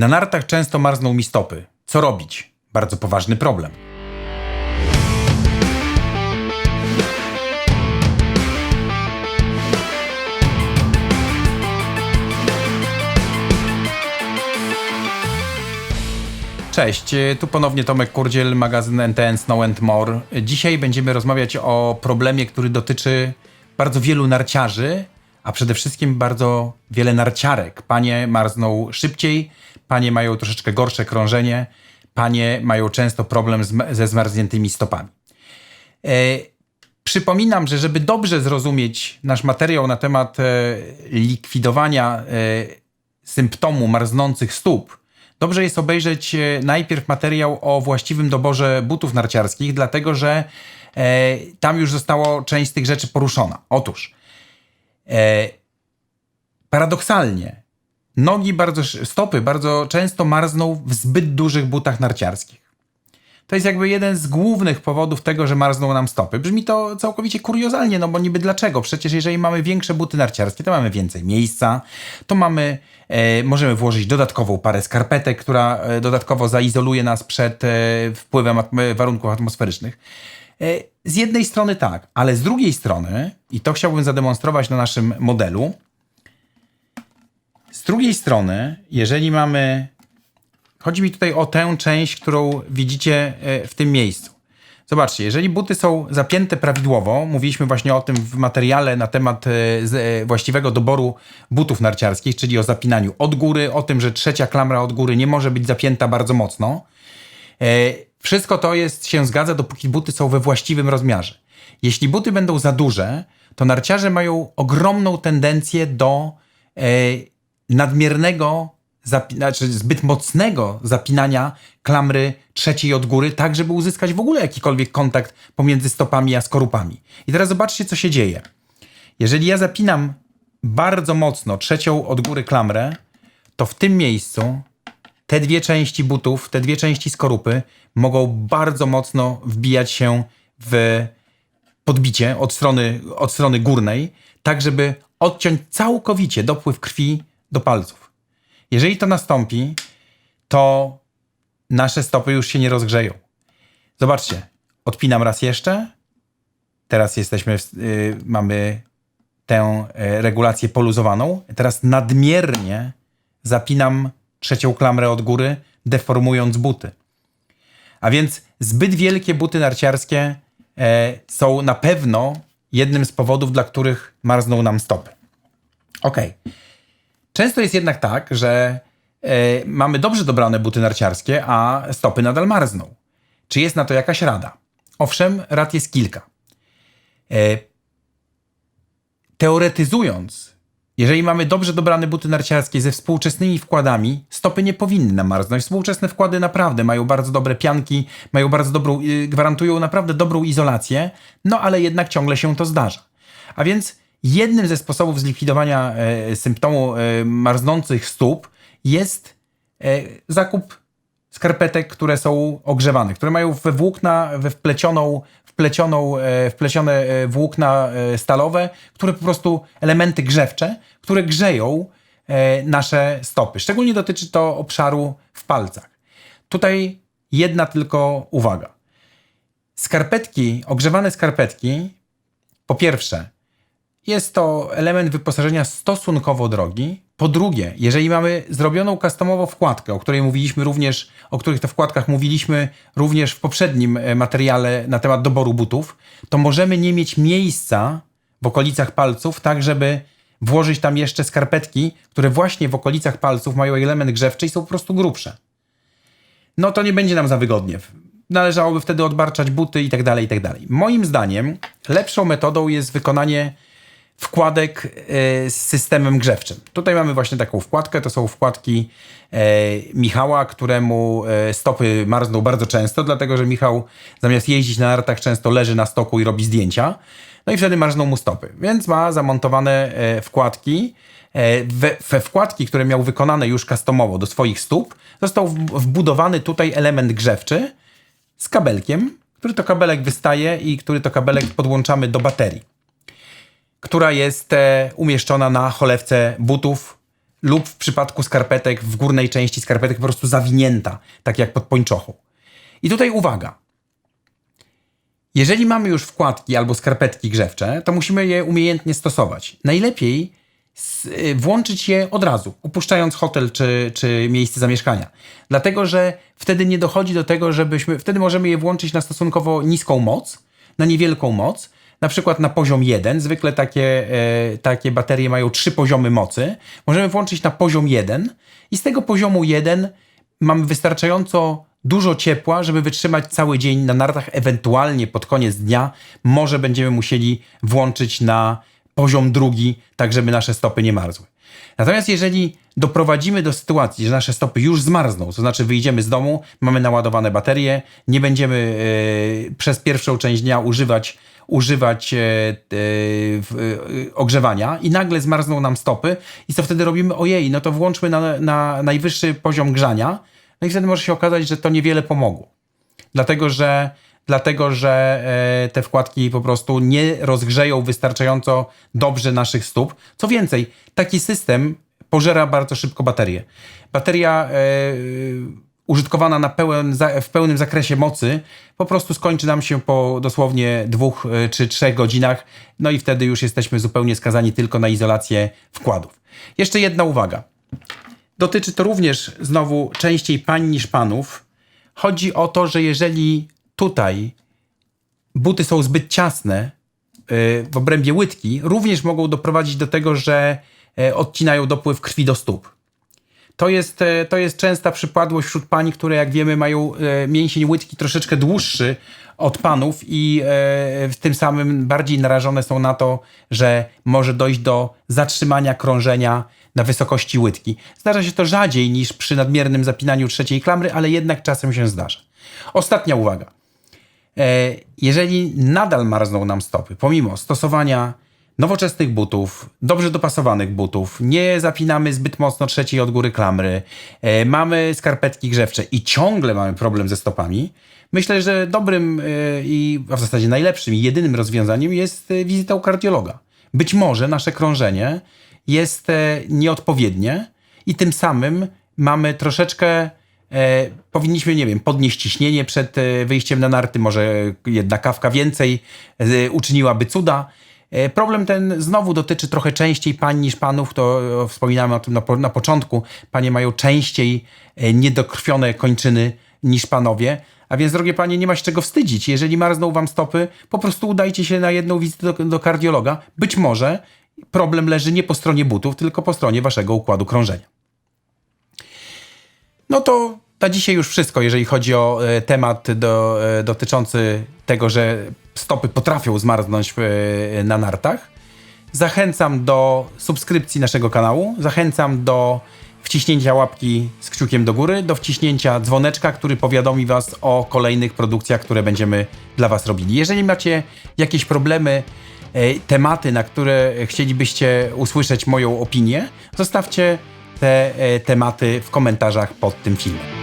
Na nartach często marzną mi stopy. Co robić? Bardzo poważny problem. Cześć, tu ponownie Tomek Kurdziel, magazyn NTN Snow and More. Dzisiaj będziemy rozmawiać o problemie, który dotyczy bardzo wielu narciarzy, a przede wszystkim bardzo wiele narciarek. Panie marzną szybciej, panie mają troszeczkę gorsze krążenie, panie mają często problem z, ze zmarzniętymi stopami. E, przypominam, że żeby dobrze zrozumieć nasz materiał na temat e, likwidowania e, symptomu marznących stóp, dobrze jest obejrzeć e, najpierw materiał o właściwym doborze butów narciarskich, dlatego że e, tam już zostało część z tych rzeczy poruszona. Otóż, e, paradoksalnie, nogi bardzo, stopy bardzo często marzną w zbyt dużych butach narciarskich. To jest jakby jeden z głównych powodów tego, że marzną nam stopy. Brzmi to całkowicie kuriozalnie, no bo niby dlaczego? Przecież jeżeli mamy większe buty narciarskie, to mamy więcej miejsca, to mamy, e, możemy włożyć dodatkową parę skarpetek, która e, dodatkowo zaizoluje nas przed e, wpływem warunków atmosferycznych. E, z jednej strony tak, ale z drugiej strony, i to chciałbym zademonstrować na naszym modelu, z drugiej strony, jeżeli mamy Chodzi mi tutaj o tę część, którą widzicie e, w tym miejscu. Zobaczcie, jeżeli buty są zapięte prawidłowo, mówiliśmy właśnie o tym w materiale na temat e, właściwego doboru butów narciarskich, czyli o zapinaniu od góry, o tym, że trzecia klamra od góry nie może być zapięta bardzo mocno. Wszystko to jest, się zgadza, dopóki buty są we właściwym rozmiarze. Jeśli buty będą za duże, to narciarze mają ogromną tendencję do e, nadmiernego, znaczy zbyt mocnego zapinania klamry trzeciej od góry, tak żeby uzyskać w ogóle jakikolwiek kontakt pomiędzy stopami a skorupami. I teraz zobaczcie, co się dzieje. Jeżeli ja zapinam bardzo mocno trzecią od góry klamrę, to w tym miejscu te dwie części butów, te dwie części skorupy mogą bardzo mocno wbijać się w podbicie od strony, od strony górnej, tak żeby odciąć całkowicie dopływ krwi do palców. Jeżeli to nastąpi, to nasze stopy już się nie rozgrzeją. Zobaczcie, odpinam raz jeszcze. Teraz jesteśmy, w, y, mamy tę y, regulację poluzowaną. Teraz nadmiernie zapinam trzecią klamrę od góry, deformując buty. A więc zbyt wielkie buty narciarskie e, są na pewno jednym z powodów, dla których marzną nam stopy. Okej. Często jest jednak tak, że e, mamy dobrze dobrane buty narciarskie, a stopy nadal marzną. Czy jest na to jakaś rada? Owszem, rad jest kilka. E, teoretyzując, jeżeli mamy dobrze dobrane buty narciarskie ze współczesnymi wkładami, stopy nie powinny nam marznąć. Współczesne wkłady naprawdę mają bardzo dobre pianki, mają bardzo dobrą, y, gwarantują naprawdę dobrą izolację, no ale jednak ciągle się to zdarza. A więc jednym ze sposobów zlikwidowania e, symptomu e, marznących stóp jest e, zakup skarpetek, które są ogrzewane, które mają we włókna, we wplecioną, wplecioną, e, wplecione e, włókna e, stalowe, które po prostu elementy grzewcze, które grzeją nasze stopy. Szczególnie dotyczy to obszaru w palcach. Tutaj jedna tylko uwaga. Skarpetki, ogrzewane skarpetki, po pierwsze, jest to element wyposażenia stosunkowo drogi. Po drugie, jeżeli mamy zrobioną customowo wkładkę, o której mówiliśmy również, o których to wkładkach mówiliśmy również w poprzednim e, materiale na temat doboru butów, to możemy nie mieć miejsca w okolicach palców, tak żeby włożyć tam jeszcze skarpetki, które właśnie w okolicach palców mają element grzewczy i są po prostu grubsze no to nie będzie nam za wygodnie. Należałoby wtedy odbarczać buty i tak dalej, i tak dalej. Moim zdaniem lepszą metodą jest wykonanie wkładek e, z systemem grzewczym. Tutaj mamy właśnie taką wkładkę, to są wkładki e, Michała, któremu e, stopy marzną bardzo często, dlatego że Michał zamiast jeździć na nartach często leży na stoku i robi zdjęcia. No i wtedy marzną mu stopy. Więc ma zamontowane wkładki. We, we wkładki, które miał wykonane już customowo do swoich stóp, został wbudowany tutaj element grzewczy z kabelkiem, który to kabelek wystaje i który to kabelek podłączamy do baterii która jest e, umieszczona na cholewce butów lub w przypadku skarpetek w górnej części skarpetek po prostu zawinięta, tak jak pod pończochą. I tutaj uwaga. Jeżeli mamy już wkładki albo skarpetki grzewcze, to musimy je umiejętnie stosować. Najlepiej y, włączyć je od razu, opuszczając hotel czy, czy miejsce zamieszkania. Dlatego, że wtedy nie dochodzi do tego, żebyśmy. Wtedy możemy je włączyć na stosunkowo niską moc, na niewielką moc, na przykład na poziom 1. Zwykle takie, e, takie baterie mają trzy poziomy mocy. Możemy włączyć na poziom 1 i z tego poziomu 1 mamy wystarczająco dużo ciepła, żeby wytrzymać cały dzień na nartach, ewentualnie pod koniec dnia może będziemy musieli włączyć na poziom drugi, tak żeby nasze stopy nie marzły. Natomiast jeżeli doprowadzimy do sytuacji, że nasze stopy już zmarzną, to znaczy wyjdziemy z domu, mamy naładowane baterie, nie będziemy e, przez pierwszą część dnia używać, używać e, e, e, ogrzewania i nagle zmarzną nam stopy i co wtedy robimy? Ojej, no to włączmy na, na najwyższy poziom grzania, no i wtedy może się okazać, że to niewiele pomogło. Dlatego, że, dlatego, że te wkładki po prostu nie rozgrzeją wystarczająco dobrze naszych stóp. Co więcej, taki system pożera bardzo szybko baterię. Bateria użytkowana na pełen, w pełnym zakresie mocy po prostu skończy nam się po dosłownie dwóch e, czy trzech godzinach, no i wtedy już jesteśmy zupełnie skazani tylko na izolację wkładów. Jeszcze jedna uwaga. Dotyczy to również znowu częściej pań niż panów. Chodzi o to, że jeżeli tutaj buty są zbyt ciasne yy, w obrębie łydki, również mogą doprowadzić do tego, że e, odcinają dopływ krwi do stóp. To jest, e, to jest częsta przypadłość wśród pań, które jak wiemy mają e, mięsień łydki troszeczkę dłuższy od panów i e, w tym samym bardziej narażone są na to, że może dojść do zatrzymania krążenia na wysokości łydki. Zdarza się to rzadziej niż przy nadmiernym zapinaniu trzeciej klamry, ale jednak czasem się zdarza. Ostatnia uwaga. Jeżeli nadal marzną nam stopy, pomimo stosowania nowoczesnych butów, dobrze dopasowanych butów, nie zapinamy zbyt mocno trzeciej od góry klamry, e, mamy skarpetki grzewcze i ciągle mamy problem ze stopami, myślę, że dobrym e, i a w zasadzie najlepszym i jedynym rozwiązaniem jest e, wizyta u kardiologa. Być może nasze krążenie jest e, nieodpowiednie i tym samym mamy troszeczkę E, powinniśmy, nie wiem, podnieść ciśnienie przed e, wyjściem na narty, może jedna kawka więcej e, uczyniłaby cuda. E, problem ten znowu dotyczy trochę częściej pań niż panów, to e, wspominałem o tym na, na początku. Panie mają częściej e, niedokrwione kończyny niż panowie, a więc, drogie panie, nie ma się czego wstydzić. Jeżeli marzną wam stopy, po prostu udajcie się na jedną wizytę do, do kardiologa. Być może problem leży nie po stronie butów, tylko po stronie waszego układu krążenia. No to na dzisiaj już wszystko, jeżeli chodzi o temat do, dotyczący tego, że stopy potrafią zmarznąć e, na nartach. Zachęcam do subskrypcji naszego kanału, zachęcam do wciśnięcia łapki z kciukiem do góry, do wciśnięcia dzwoneczka, który powiadomi Was o kolejnych produkcjach, które będziemy dla Was robili. Jeżeli macie jakieś problemy, e, tematy, na które chcielibyście usłyszeć moją opinię, zostawcie te e, tematy w komentarzach pod tym filmem.